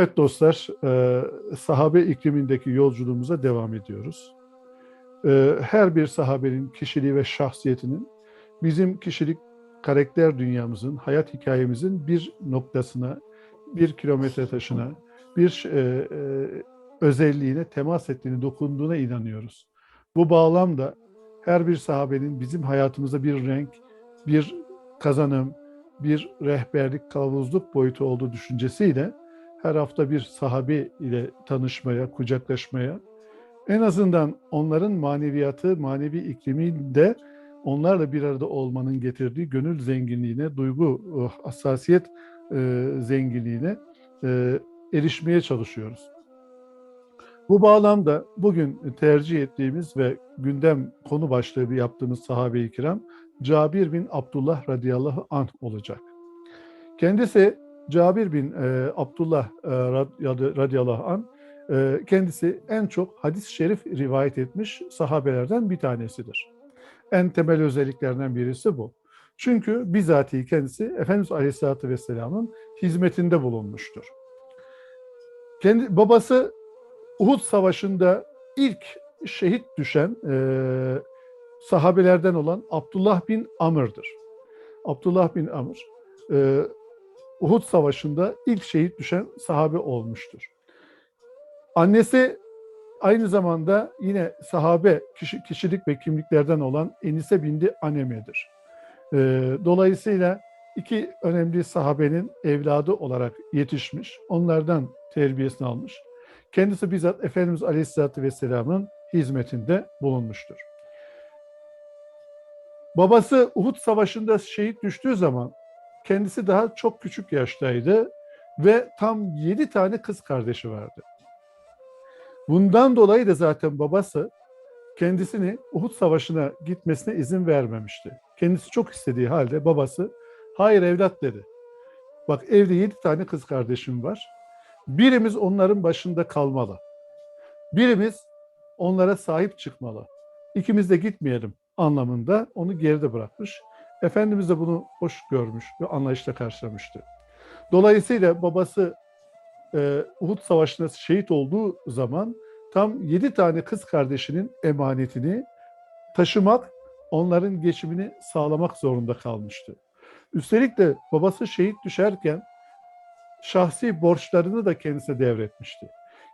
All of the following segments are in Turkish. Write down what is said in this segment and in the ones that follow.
Evet dostlar, e, sahabe iklimindeki yolculuğumuza devam ediyoruz. E, her bir sahabenin kişiliği ve şahsiyetinin bizim kişilik karakter dünyamızın, hayat hikayemizin bir noktasına, bir kilometre taşına, bir e, e, özelliğine temas ettiğini, dokunduğuna inanıyoruz. Bu bağlamda her bir sahabenin bizim hayatımızda bir renk, bir kazanım, bir rehberlik, kılavuzluk boyutu olduğu düşüncesiyle her hafta bir sahabi ile tanışmaya, kucaklaşmaya, en azından onların maneviyatı, manevi ikliminde onlarla bir arada olmanın getirdiği gönül zenginliğine, duygu, e, hassasiyet e, zenginliğine e, erişmeye çalışıyoruz. Bu bağlamda bugün tercih ettiğimiz ve gündem konu başlığı yaptığımız sahabe-i kiram Cabir bin Abdullah radıyallahu anh olacak. Kendisi Cabir bin e, Abdullah e, radıyallahu anh e, kendisi en çok hadis-i şerif rivayet etmiş sahabelerden bir tanesidir. En temel özelliklerinden birisi bu. Çünkü bizatihi kendisi Efendimiz Aleyhisselatü Vesselam'ın hizmetinde bulunmuştur. Kendi babası Uhud Savaşı'nda ilk şehit düşen e, sahabelerden olan Abdullah bin Amr'dır. Abdullah bin Amr e, Uhud Savaşı'nda ilk şehit düşen sahabe olmuştur. Annesi aynı zamanda yine sahabe kişi, kişilik ve kimliklerden olan Enise bindi Aneme'dir. E, dolayısıyla iki önemli sahabenin evladı olarak yetişmiş, onlardan terbiyesini almış. Kendisi bizzat Efendimiz Aleyhisselatü Vesselam'ın hizmetinde bulunmuştur. Babası Uhud Savaşı'nda şehit düştüğü zaman kendisi daha çok küçük yaştaydı ve tam yedi tane kız kardeşi vardı. Bundan dolayı da zaten babası kendisini Uhud Savaşı'na gitmesine izin vermemişti. Kendisi çok istediği halde babası hayır evlat dedi. Bak evde yedi tane kız kardeşim var. Birimiz onların başında kalmalı. Birimiz onlara sahip çıkmalı. İkimiz de gitmeyelim anlamında onu geride bırakmış. Efendimiz de bunu hoş görmüş ve anlayışla karşılamıştı. Dolayısıyla babası e, Uhud Savaşı'nda şehit olduğu zaman tam yedi tane kız kardeşinin emanetini taşımak, onların geçimini sağlamak zorunda kalmıştı. Üstelik de babası şehit düşerken şahsi borçlarını da kendisine devretmişti.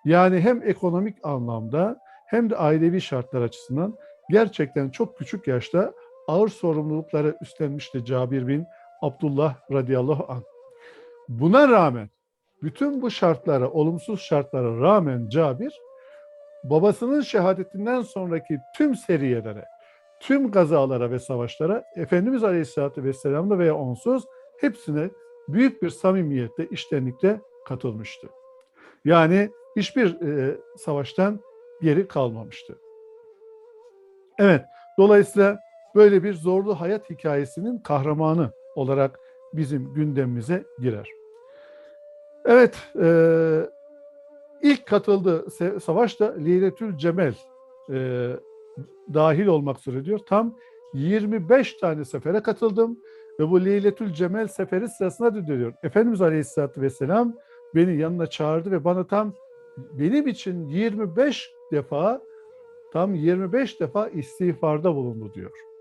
Yani hem ekonomik anlamda hem de ailevi şartlar açısından gerçekten çok küçük yaşta ağır sorumlulukları üstlenmişti Cabir bin Abdullah radıyallahu anh. Buna rağmen bütün bu şartlara, olumsuz şartlara rağmen Cabir babasının şehadetinden sonraki tüm seriyelere, tüm gazalara ve savaşlara Efendimiz Aleyhisselatü Vesselam'la veya onsuz hepsine büyük bir samimiyette, iştenlikle katılmıştı. Yani hiçbir e, savaştan geri kalmamıştı. Evet, dolayısıyla böyle bir zorlu hayat hikayesinin kahramanı olarak bizim gündemimize girer. Evet, e, ilk katıldığı savaş da Leyletül Cemel e, dahil olmak üzere diyor. Tam 25 tane sefere katıldım ve bu Leyletül Cemel seferi sırasında da diyor. Efendimiz Aleyhisselatü Vesselam beni yanına çağırdı ve bana tam benim için 25 defa tam 25 defa istiğfarda bulundu diyor.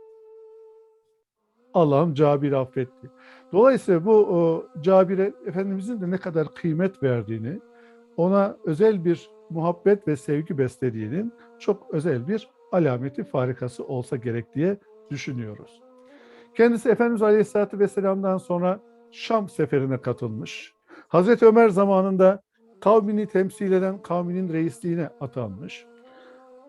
Allah'ım Cabir'i affetti. Dolayısıyla bu o, Cabir'e Efendimizin de ne kadar kıymet verdiğini, ona özel bir muhabbet ve sevgi beslediğinin çok özel bir alameti farikası olsa gerek diye düşünüyoruz. Kendisi Efendimiz Aleyhisselatü Vesselam'dan sonra Şam seferine katılmış. Hazreti Ömer zamanında kavmini temsil eden kavminin reisliğine atanmış.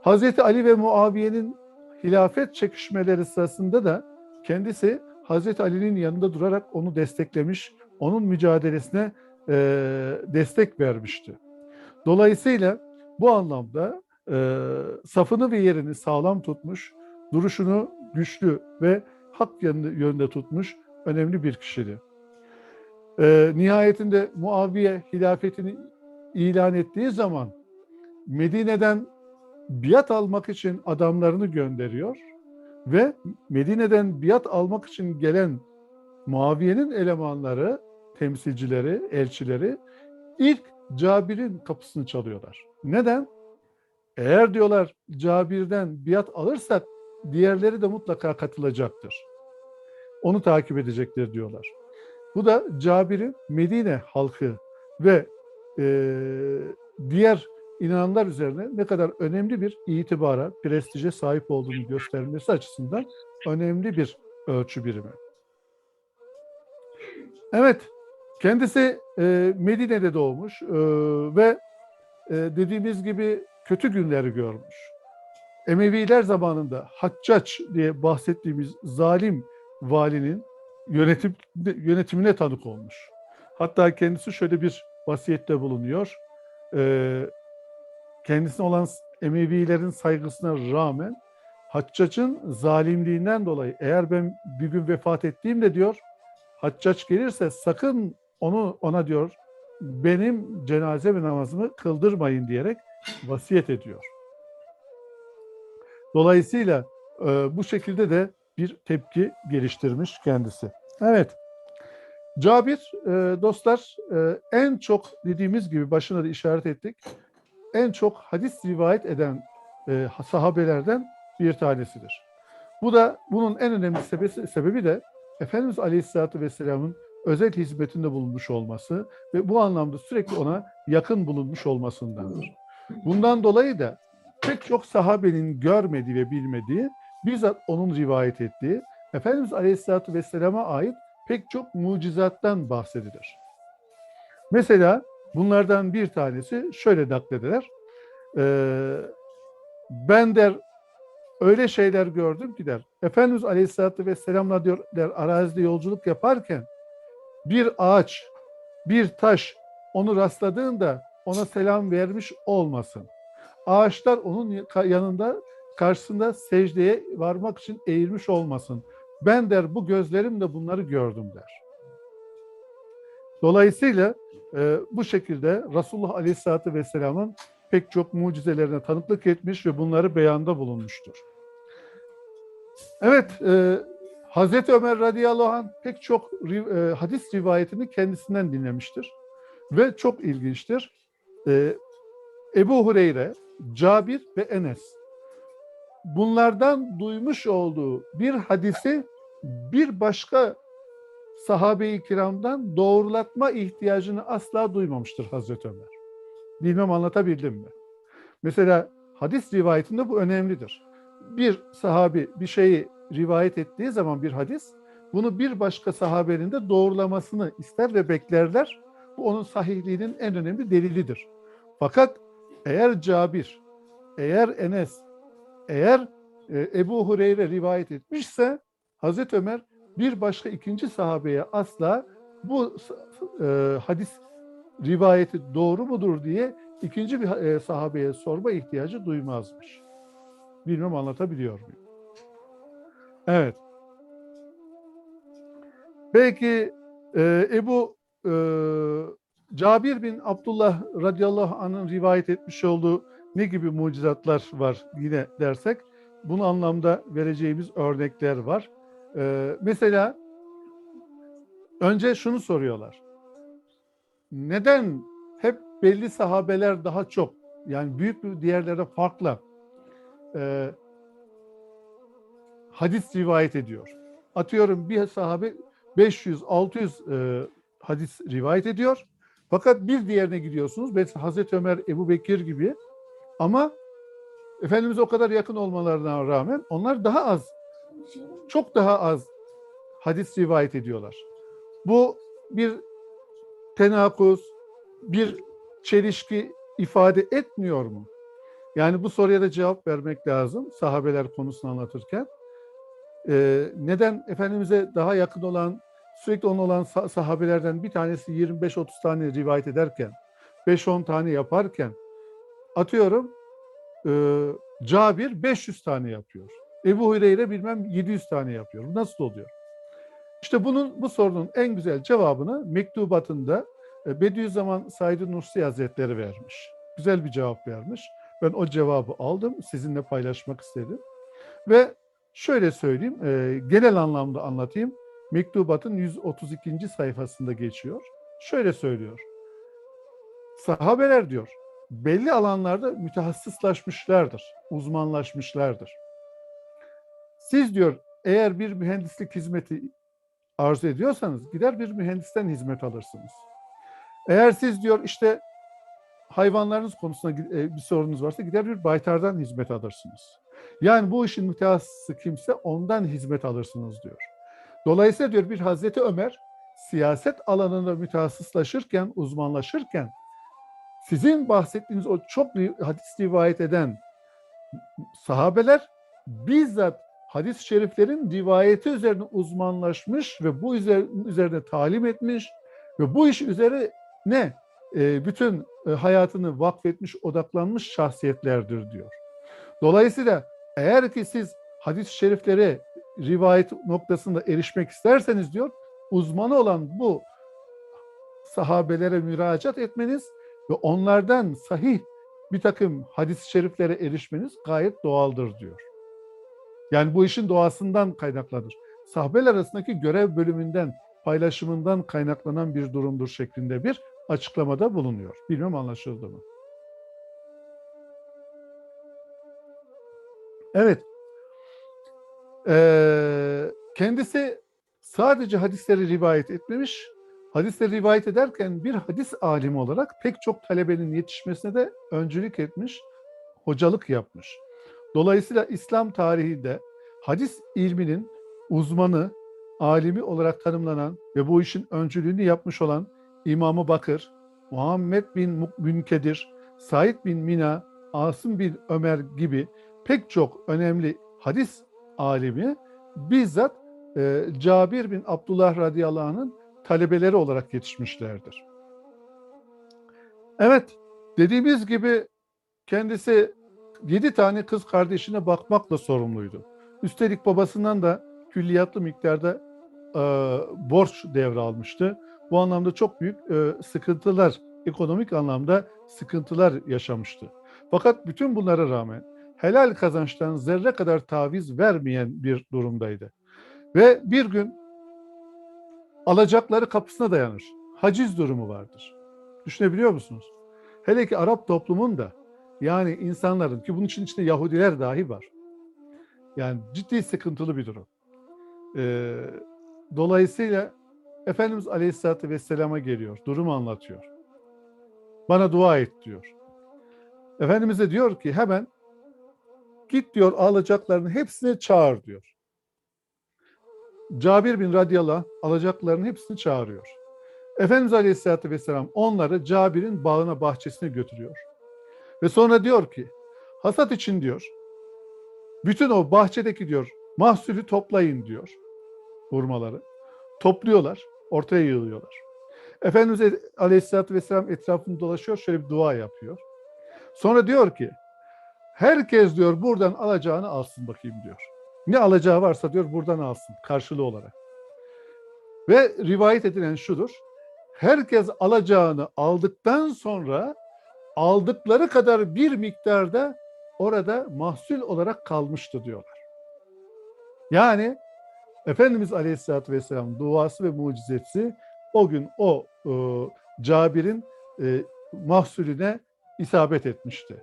Hazreti Ali ve Muaviye'nin hilafet çekişmeleri sırasında da kendisi Hazreti Ali'nin yanında durarak onu desteklemiş, onun mücadelesine e, destek vermişti. Dolayısıyla bu anlamda e, safını ve yerini sağlam tutmuş, duruşunu güçlü ve hak yönünde tutmuş önemli bir kişiydi. E, nihayetinde Muaviye hilafetini ilan ettiği zaman Medine'den biat almak için adamlarını gönderiyor ve Medine'den biat almak için gelen Muaviye'nin elemanları, temsilcileri, elçileri ilk Cabir'in kapısını çalıyorlar. Neden? Eğer diyorlar Cabir'den biat alırsak diğerleri de mutlaka katılacaktır. Onu takip edecektir diyorlar. Bu da Cabir'in Medine halkı ve e, diğer inananlar üzerine ne kadar önemli bir itibara, prestije sahip olduğunu göstermesi açısından önemli bir ölçü birimi. Evet, kendisi e, Medine'de doğmuş e, ve e, dediğimiz gibi kötü günleri görmüş. Emeviler zamanında Haccaç diye bahsettiğimiz zalim valinin yönetim, yönetimine tanık olmuş. Hatta kendisi şöyle bir vasiyette bulunuyor. Ee, kendisine olan Emevilerin saygısına rağmen Haccac'ın zalimliğinden dolayı eğer ben bir gün vefat ettiğimde diyor Haccac gelirse sakın onu ona diyor benim cenaze ve namazımı kıldırmayın diyerek vasiyet ediyor. Dolayısıyla e, bu şekilde de bir tepki geliştirmiş kendisi. Evet. Cabir e, dostlar e, en çok dediğimiz gibi başına da işaret ettik. En çok hadis rivayet eden e, sahabelerden bir tanesidir. Bu da bunun en önemli sebebi, sebebi de Efendimiz Aleyhisselatü Vesselam'ın özel hizmetinde bulunmuş olması ve bu anlamda sürekli ona yakın bulunmuş olmasındandır. Bundan dolayı da pek çok sahabenin görmediği ve bilmediği, bizzat onun rivayet ettiği Efendimiz Aleyhisselatü Vesselam'a ait pek çok mucizattan bahsedilir. Mesela bunlardan bir tanesi şöyle naklediler. Ee, ben der öyle şeyler gördüm ki der. Efendimiz Aleyhisselatü Vesselam'la diyor der arazide yolculuk yaparken bir ağaç, bir taş onu rastladığında ona selam vermiş olmasın. Ağaçlar onun yanında karşısında secdeye varmak için eğilmiş olmasın. Ben der bu gözlerimle bunları gördüm der. Dolayısıyla e, bu şekilde Resulullah Aleyhisselatü Vesselam'ın pek çok mucizelerine tanıklık etmiş ve bunları beyanda bulunmuştur. Evet, e, Hazreti Ömer radıyallahu anh pek çok e, hadis rivayetini kendisinden dinlemiştir. Ve çok ilginçtir. E, Ebu Hureyre, Cabir ve Enes bunlardan duymuş olduğu bir hadisi bir başka sahabe-i kiramdan doğrulatma ihtiyacını asla duymamıştır Hazreti Ömer. Bilmem anlatabildim mi? Mesela hadis rivayetinde bu önemlidir. Bir sahabi bir şeyi rivayet ettiği zaman bir hadis, bunu bir başka sahabenin de doğrulamasını ister ve beklerler. Bu onun sahihliğinin en önemli delilidir. Fakat eğer Cabir, eğer Enes, eğer e, Ebu Hureyre rivayet etmişse Hazreti Ömer bir başka ikinci sahabeye asla bu e, hadis rivayeti doğru mudur diye ikinci bir e, sahabeye sorma ihtiyacı duymazmış. Bilmem anlatabiliyor muyum? Evet. Belki e, Ebu e, Cabir bin Abdullah radıyallahu anh'ın rivayet etmiş olduğu ne gibi mucizatlar var yine dersek bunu anlamda vereceğimiz örnekler var. Ee, mesela önce şunu soruyorlar. Neden hep belli sahabeler daha çok yani büyük bir diğerlere farklı e, hadis rivayet ediyor. Atıyorum bir sahabe 500-600 e, hadis rivayet ediyor. Fakat bir diğerine gidiyorsunuz. Mesela Hazreti Ömer, Ebu Bekir gibi ama Efendimiz'e o kadar yakın olmalarına rağmen onlar daha az, çok daha az hadis rivayet ediyorlar. Bu bir tenakuz, bir çelişki ifade etmiyor mu? Yani bu soruya da cevap vermek lazım sahabeler konusunu anlatırken. Ee, neden Efendimiz'e daha yakın olan, sürekli onun olan sahabelerden bir tanesi 25-30 tane rivayet ederken, 5-10 tane yaparken, atıyorum e, Cabir 500 tane yapıyor. Ebu Hureyre bilmem 700 tane yapıyor. Nasıl oluyor? İşte bunun bu sorunun en güzel cevabını mektubatında e, Bediüzzaman Said Nursi Hazretleri vermiş. Güzel bir cevap vermiş. Ben o cevabı aldım, sizinle paylaşmak istedim. Ve şöyle söyleyeyim, e, genel anlamda anlatayım. Mektubatın 132. sayfasında geçiyor. Şöyle söylüyor. sahabeler diyor belli alanlarda mütehassıslaşmışlardır, uzmanlaşmışlardır. Siz diyor eğer bir mühendislik hizmeti arzu ediyorsanız gider bir mühendisten hizmet alırsınız. Eğer siz diyor işte hayvanlarınız konusunda e, bir sorunuz varsa gider bir baytardan hizmet alırsınız. Yani bu işin mütehassısı kimse ondan hizmet alırsınız diyor. Dolayısıyla diyor bir Hazreti Ömer siyaset alanında mütehassıslaşırken, uzmanlaşırken sizin bahsettiğiniz o çok hadis rivayet eden sahabeler bizzat hadis-i şeriflerin rivayeti üzerine uzmanlaşmış ve bu üzerine talim etmiş ve bu iş üzerine e, bütün e, hayatını vakfetmiş, odaklanmış şahsiyetlerdir diyor. Dolayısıyla eğer ki siz hadis-i şeriflere rivayet noktasında erişmek isterseniz diyor, uzmanı olan bu sahabelere müracaat etmeniz ve onlardan sahih bir takım hadis-i şeriflere erişmeniz gayet doğaldır diyor. Yani bu işin doğasından kaynaklanır. Sahabeler arasındaki görev bölümünden, paylaşımından kaynaklanan bir durumdur şeklinde bir açıklamada bulunuyor. Bilmem anlaşıldı mı? Evet. Ee, kendisi sadece hadisleri rivayet etmemiş, hadisleri rivayet ederken bir hadis alimi olarak pek çok talebenin yetişmesine de öncülük etmiş, hocalık yapmış. Dolayısıyla İslam tarihinde hadis ilminin uzmanı, alimi olarak tanımlanan ve bu işin öncülüğünü yapmış olan İmamı Bakır, Muhammed bin Münkedir, Said bin Mina, Asım bin Ömer gibi pek çok önemli hadis alimi bizzat e, Cabir bin Abdullah radıyallahu anh'ın talebeleri olarak yetişmişlerdir. Evet, dediğimiz gibi kendisi yedi tane kız kardeşine bakmakla sorumluydu. Üstelik babasından da külliyatlı miktarda e, borç devralmıştı. Bu anlamda çok büyük e, sıkıntılar, ekonomik anlamda sıkıntılar yaşamıştı. Fakat bütün bunlara rağmen helal kazançtan zerre kadar taviz vermeyen bir durumdaydı. Ve bir gün alacakları kapısına dayanır. Haciz durumu vardır. Düşünebiliyor musunuz? Hele ki Arap toplumunda yani insanların ki bunun için içinde Yahudiler dahi var. Yani ciddi sıkıntılı bir durum. Ee, dolayısıyla Efendimiz Aleyhisselatü Vesselam'a geliyor, durumu anlatıyor. Bana dua et diyor. Efendimiz de diyor ki hemen git diyor alacaklarının hepsini çağır diyor. Cabir bin radıyallahu anh alacaklarının hepsini çağırıyor. Efendimiz Aleyhisselatü Vesselam onları Cabir'in bağına bahçesine götürüyor. Ve sonra diyor ki hasat için diyor bütün o bahçedeki diyor mahsulü toplayın diyor hurmaları. Topluyorlar, ortaya yığılıyorlar. Efendimiz Aleyhisselatü Vesselam etrafını dolaşıyor, şöyle bir dua yapıyor. Sonra diyor ki, herkes diyor buradan alacağını alsın bakayım diyor. Ne alacağı varsa diyor buradan alsın karşılığı olarak. Ve rivayet edilen şudur. Herkes alacağını aldıktan sonra aldıkları kadar bir miktarda orada mahsul olarak kalmıştı diyorlar. Yani Efendimiz Aleyhisselatü Vesselam duası ve mucizesi o gün o e, Cabir'in e, mahsulüne isabet etmişti.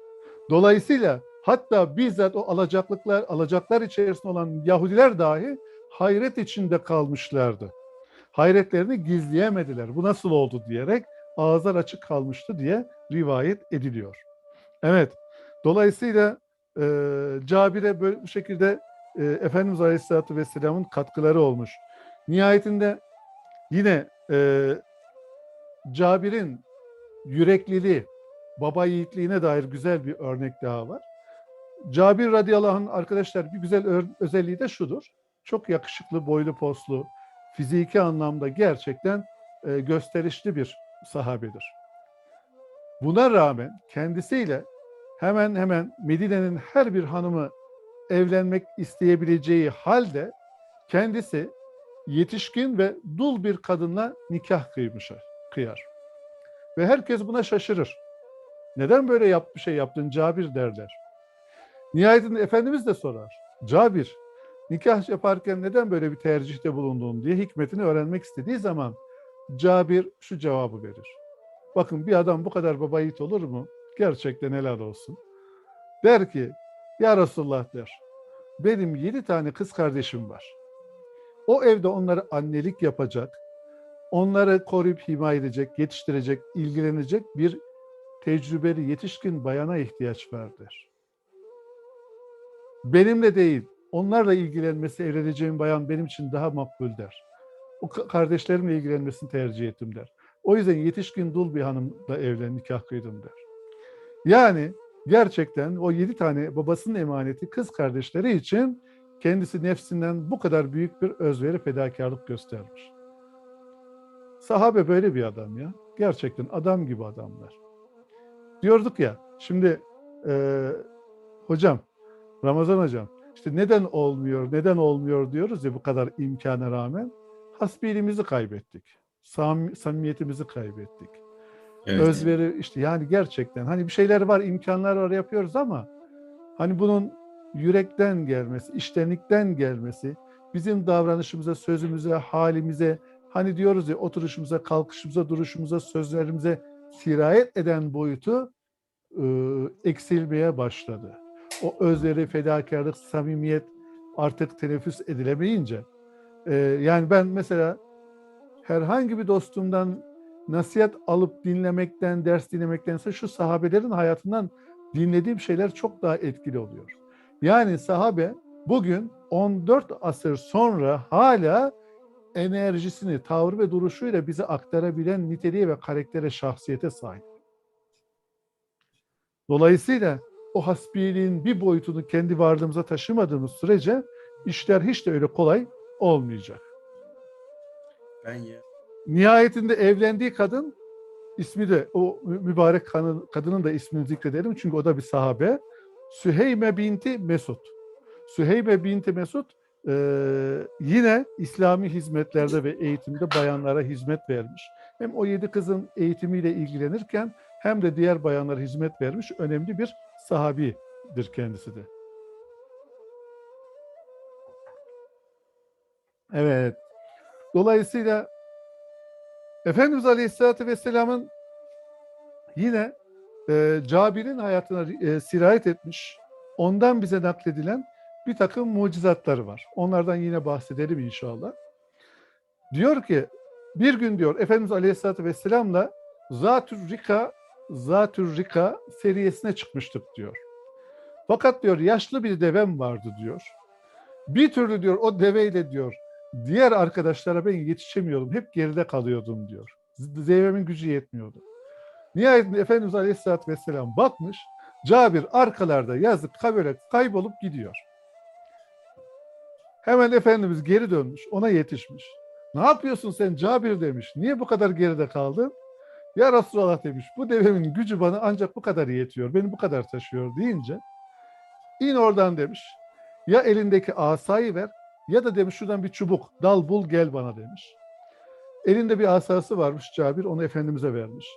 Dolayısıyla hatta bizzat o alacaklıklar, alacaklar içerisinde olan Yahudiler dahi hayret içinde kalmışlardı. Hayretlerini gizleyemediler. Bu nasıl oldu diyerek ağızlar açık kalmıştı diye rivayet ediliyor. Evet, dolayısıyla e, Cabir'e böyle bu şekilde e, Efendimiz Aleyhisselatü Vesselam'ın katkıları olmuş. Nihayetinde yine e, Cabir'in yürekliliği, baba yiğitliğine dair güzel bir örnek daha var. Cabir radıyallahu anh arkadaşlar bir güzel özelliği de şudur. Çok yakışıklı, boylu poslu, fiziki anlamda gerçekten e, gösterişli bir sahabedir. Buna rağmen kendisiyle hemen hemen Medine'nin her bir hanımı evlenmek isteyebileceği halde kendisi yetişkin ve dul bir kadınla nikah kıymış, kıyar. Ve herkes buna şaşırır. Neden böyle yap, bir şey yaptın Cabir derler. Nihayetinde Efendimiz de sorar. Cabir, nikah yaparken neden böyle bir tercihte bulundun diye hikmetini öğrenmek istediği zaman Cabir şu cevabı verir. Bakın bir adam bu kadar baba yiğit olur mu? Gerçekten helal olsun. Der ki ya Resulullah der. Benim yedi tane kız kardeşim var. O evde onları annelik yapacak, onları koruyup himaye edecek, yetiştirecek, ilgilenecek bir tecrübeli yetişkin bayana ihtiyaç vardır. Benimle değil, onlarla ilgilenmesi, evleneceğim bayan benim için daha makbul der. O ka- kardeşlerimle ilgilenmesini tercih ettim der. O yüzden yetişkin dul bir hanımla evlen, nikah kıydım der. Yani gerçekten o yedi tane babasının emaneti kız kardeşleri için kendisi nefsinden bu kadar büyük bir özveri fedakarlık göstermiş. Sahabe böyle bir adam ya. Gerçekten adam gibi adamlar. Diyorduk ya, şimdi e, hocam, Ramazan hocam, işte neden olmuyor, neden olmuyor diyoruz ya bu kadar imkana rağmen. Hasbiyelimizi kaybettik. Sam, samimiyetimizi kaybettik. Evet. Özveri işte yani gerçekten hani bir şeyler var, imkanlar var yapıyoruz ama hani bunun yürekten gelmesi, iştenlikten gelmesi, bizim davranışımıza, sözümüze, halimize, hani diyoruz ya oturuşumuza, kalkışımıza, duruşumuza, sözlerimize sirayet eden boyutu e, eksilmeye başladı. O özveri, fedakarlık, samimiyet artık teneffüs edilemeyince e, yani ben mesela herhangi bir dostumdan nasihat alıp dinlemekten, ders dinlemektense şu sahabelerin hayatından dinlediğim şeyler çok daha etkili oluyor. Yani sahabe bugün 14 asır sonra hala enerjisini, tavrı ve duruşuyla bize aktarabilen niteliğe ve karaktere, şahsiyete sahip. Dolayısıyla o hasbiyeliğin bir boyutunu kendi varlığımıza taşımadığımız sürece işler hiç de öyle kolay olmayacak. Ben ya. Nihayetinde evlendiği kadın ismi de o mü- mübarek kadın- kadının da ismini zikredelim çünkü o da bir sahabe. Süheyme binti Mesud. Süheyme binti Mesud e, yine İslami hizmetlerde ve eğitimde bayanlara hizmet vermiş. Hem o yedi kızın eğitimiyle ilgilenirken hem de diğer bayanlara hizmet vermiş önemli bir sahabidir kendisi de. Evet. Dolayısıyla Efendimiz Aleyhisselatü Vesselam'ın yine e, Cabir'in hayatına e, sirayet etmiş, ondan bize nakledilen bir takım mucizatları var. Onlardan yine bahsedelim inşallah. Diyor ki, bir gün diyor Efendimiz Aleyhisselatü Vesselam'la Zatür Rika, Zatür Rika seriyesine çıkmıştık diyor. Fakat diyor yaşlı bir devem vardı diyor. Bir türlü diyor o deveyle diyor diğer arkadaşlara ben yetişemiyordum. Hep geride kalıyordum diyor. Z- Devemin gücü yetmiyordu. Nihayetinde Efendimiz Aleyhisselatü Vesselam bakmış. Cabir arkalarda yazık böyle kaybolup gidiyor. Hemen Efendimiz geri dönmüş. Ona yetişmiş. Ne yapıyorsun sen Cabir demiş. Niye bu kadar geride kaldın? Ya Resulallah demiş. Bu devemin gücü bana ancak bu kadar yetiyor. Beni bu kadar taşıyor deyince in oradan demiş. Ya elindeki asayı ver ya da demiş şuradan bir çubuk dal bul gel bana demiş. Elinde bir asası varmış Cabir onu Efendimiz'e vermiş.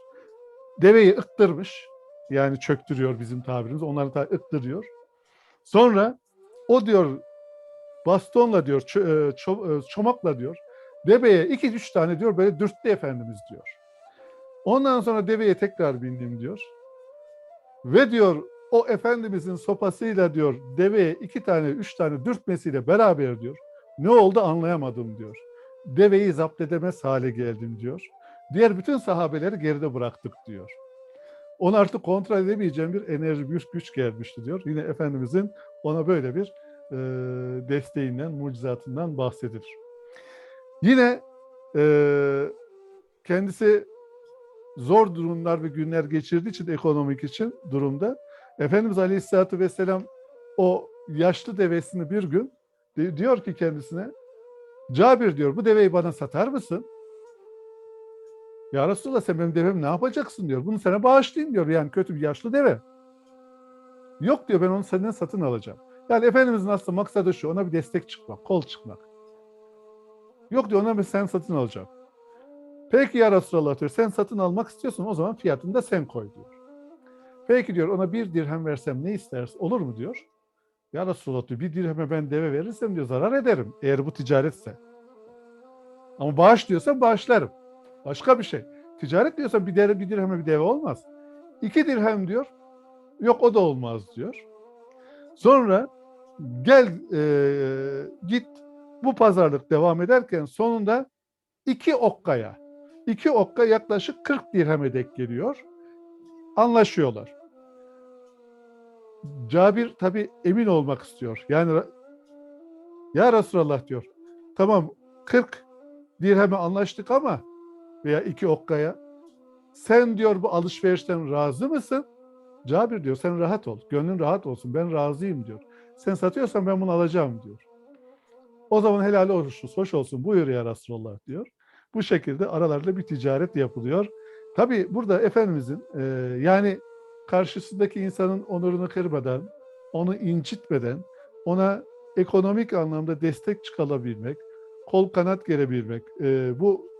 Deveyi ıktırmış. Yani çöktürüyor bizim tabirimiz. Onları da ıktırıyor. Sonra o diyor bastonla diyor e, e, çomakla diyor deveye iki üç tane diyor böyle dürttü Efendimiz diyor. Ondan sonra deveye tekrar bindim diyor. Ve diyor o Efendimizin sopasıyla diyor deveye iki tane üç tane dürtmesiyle beraber diyor. Ne oldu anlayamadım diyor. Deveyi zapt edemez hale geldim diyor. Diğer bütün sahabeleri geride bıraktık diyor. Onu artık kontrol edemeyeceğim bir enerji, bir güç gelmişti diyor. Yine Efendimizin ona böyle bir e, desteğinden, mucizatından bahsedilir. Yine e, kendisi zor durumlar ve günler geçirdiği için ekonomik için durumda Efendimiz Aleyhisselatü Vesselam o yaşlı devesini bir gün di- diyor ki kendisine Cabir diyor bu deveyi bana satar mısın? Ya Resulallah sen benim devemi ne yapacaksın diyor. Bunu sana bağışlayayım diyor. Yani kötü bir yaşlı deve. Yok diyor ben onu senden satın alacağım. Yani Efendimizin aslında maksadı şu ona bir destek çıkmak, kol çıkmak. Yok diyor ona ben sen satın alacağım. Peki ya Resulallah diyor sen satın almak istiyorsun o zaman fiyatını da sen koy diyor. Peki diyor ona bir dirhem versem ne istersin olur mu diyor. Ya Resulallah diyor bir dirheme ben deve verirsem diyor zarar ederim eğer bu ticaretse. Ama bağış diyorsan bağışlarım. Başka bir şey. Ticaret diyorsan bir, dere, bir dirheme bir deve olmaz. İki dirhem diyor. Yok o da olmaz diyor. Sonra gel e, git bu pazarlık devam ederken sonunda iki okkaya, iki okka yaklaşık 40 dirheme denk geliyor. Anlaşıyorlar. Cabir tabi emin olmak istiyor. Yani ya Resulallah diyor. Tamam 40 dirheme anlaştık ama veya iki okkaya sen diyor bu alışverişten razı mısın? Cabir diyor sen rahat ol. Gönlün rahat olsun. Ben razıyım diyor. Sen satıyorsan ben bunu alacağım diyor. O zaman helal olsun, hoş olsun. Buyur ya Resulallah diyor. Bu şekilde aralarında bir ticaret yapılıyor. Tabi burada Efendimizin e, yani karşısındaki insanın onurunu kırmadan, onu incitmeden, ona ekonomik anlamda destek çıkarabilmek, kol kanat gerebilmek, e, bu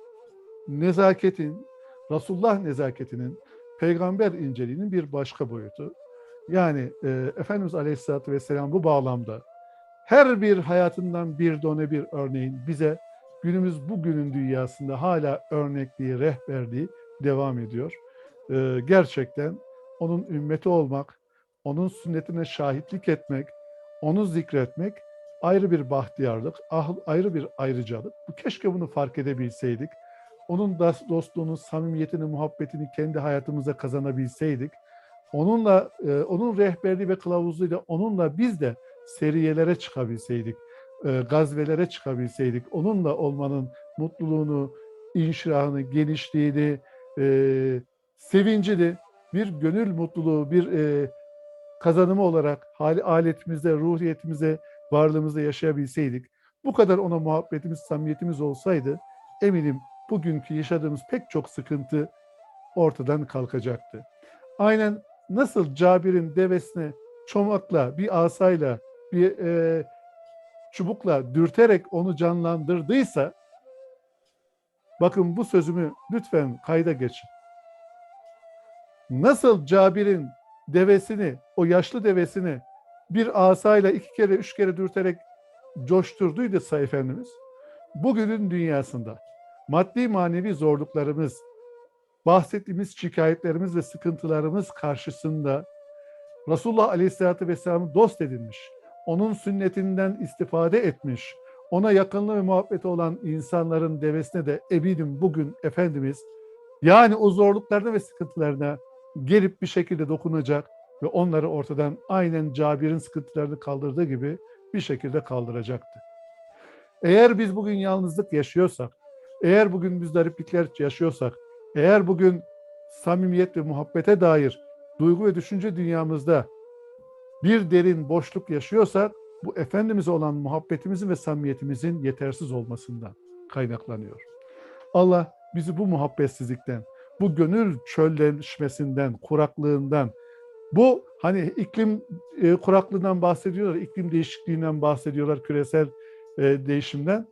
nezaketin, Resulullah nezaketinin, peygamber inceliğinin bir başka boyutu. Yani e, Efendimiz Aleyhisselatü Vesselam bu bağlamda her bir hayatından bir done bir örneğin bize günümüz bugünün dünyasında hala örnekliği, rehberliği devam ediyor. E, gerçekten onun ümmeti olmak, onun sünnetine şahitlik etmek, onu zikretmek ayrı bir bahtiyarlık, ah- ayrı bir ayrıcalık. Bu keşke bunu fark edebilseydik. Onun dostluğunu, samimiyetini, muhabbetini kendi hayatımıza kazanabilseydik. Onunla, e, onun rehberliği ve kılavuzluğuyla onunla biz de seriyelere çıkabilseydik, e, gazvelere çıkabilseydik, onunla olmanın mutluluğunu, inşirahını, genişliğini, e, sevincini, bir gönül mutluluğu, bir e, kazanımı olarak hali aletimizde, ruhiyetimize, varlığımızda yaşayabilseydik, bu kadar ona muhabbetimiz, samimiyetimiz olsaydı eminim bugünkü yaşadığımız pek çok sıkıntı ortadan kalkacaktı. Aynen nasıl Cabir'in devesine çomakla, bir asayla, bir e, çubukla dürterek onu canlandırdıysa, bakın bu sözümü lütfen kayda geçin. Nasıl Cabir'in devesini, o yaşlı devesini bir asayla iki kere, üç kere dürterek coşturduysa Efendimiz, bugünün dünyasında maddi manevi zorluklarımız, bahsettiğimiz şikayetlerimiz ve sıkıntılarımız karşısında Resulullah Aleyhisselatü Vesselam'ı dost edinmiş, onun sünnetinden istifade etmiş, ona yakınlığı ve muhabbeti olan insanların devesine de eminim bugün Efendimiz. Yani o zorluklarına ve sıkıntılarına gelip bir şekilde dokunacak ve onları ortadan aynen Cabir'in sıkıntılarını kaldırdığı gibi bir şekilde kaldıracaktı. Eğer biz bugün yalnızlık yaşıyorsak, eğer bugün müzdariplikler yaşıyorsak, eğer bugün samimiyet ve muhabbete dair duygu ve düşünce dünyamızda bir derin boşluk yaşıyorsak, bu Efendimiz'e olan muhabbetimizin ve samimiyetimizin yetersiz olmasından kaynaklanıyor. Allah bizi bu muhabbetsizlikten, bu gönül çölleşmesinden, kuraklığından, bu hani iklim e, kuraklığından bahsediyorlar, iklim değişikliğinden bahsediyorlar, küresel e, değişimden.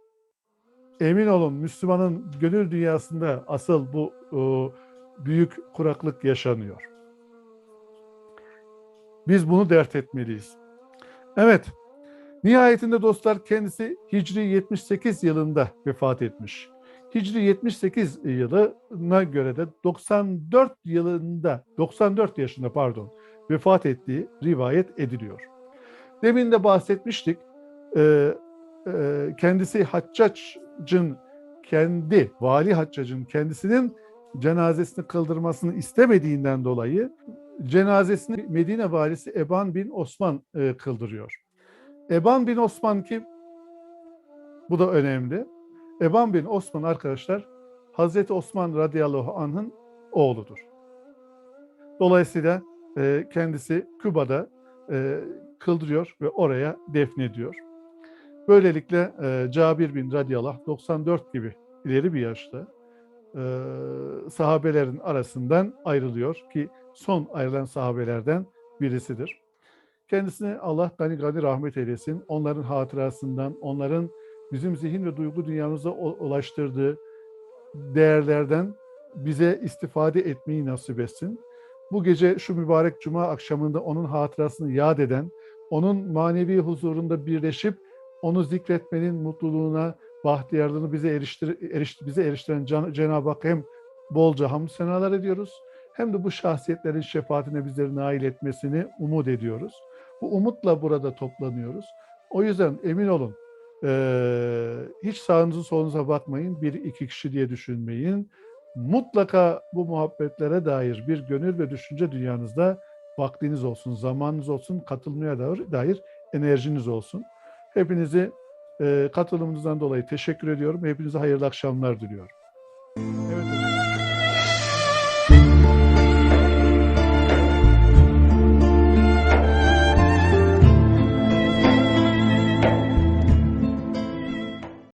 Emin olun Müslümanın gönül dünyasında asıl bu e, büyük kuraklık yaşanıyor. Biz bunu dert etmeliyiz. Evet, nihayetinde dostlar kendisi Hicri 78 yılında vefat etmiş. Hicri 78 yılına göre de 94 yılında, 94 yaşında pardon, vefat ettiği rivayet ediliyor. Demin de bahsetmiştik. Ee, e, kendisi Haccac'ın kendi, vali Haccac'ın kendisinin cenazesini kıldırmasını istemediğinden dolayı cenazesini Medine valisi Eban bin Osman e, kıldırıyor. Eban bin Osman kim? Bu da önemli. Eban bin Osman arkadaşlar Hazreti Osman radıyallahu anh'ın oğludur. Dolayısıyla e, kendisi Küba'da e, kıldırıyor ve oraya defnediyor. Böylelikle e, Cabir bin radıyallahu 94 gibi ileri bir yaşta e, sahabelerin arasından ayrılıyor ki son ayrılan sahabelerden birisidir. Kendisine Allah gani gani rahmet eylesin. Onların hatırasından, onların bizim zihin ve duygu dünyamıza ulaştırdığı değerlerden bize istifade etmeyi nasip etsin. Bu gece şu mübarek cuma akşamında onun hatırasını yad eden, onun manevi huzurunda birleşip onu zikretmenin mutluluğuna, bahtiyarlığını bize eriştir, eriş, bize eriştiren Cenab-ı Hak hem bolca hamd senalar ediyoruz. Hem de bu şahsiyetlerin şefaatine bizleri nail etmesini umut ediyoruz. Bu umutla burada toplanıyoruz. O yüzden emin olun eee, hiç sağınıza solunuza bakmayın. Bir iki kişi diye düşünmeyin. Mutlaka bu muhabbetlere dair bir gönül ve düşünce dünyanızda vaktiniz olsun, zamanınız olsun, katılmaya dair, dair enerjiniz olsun. Hepinizi eee katılımınızdan dolayı teşekkür ediyorum. Hepinize hayırlı akşamlar diliyorum.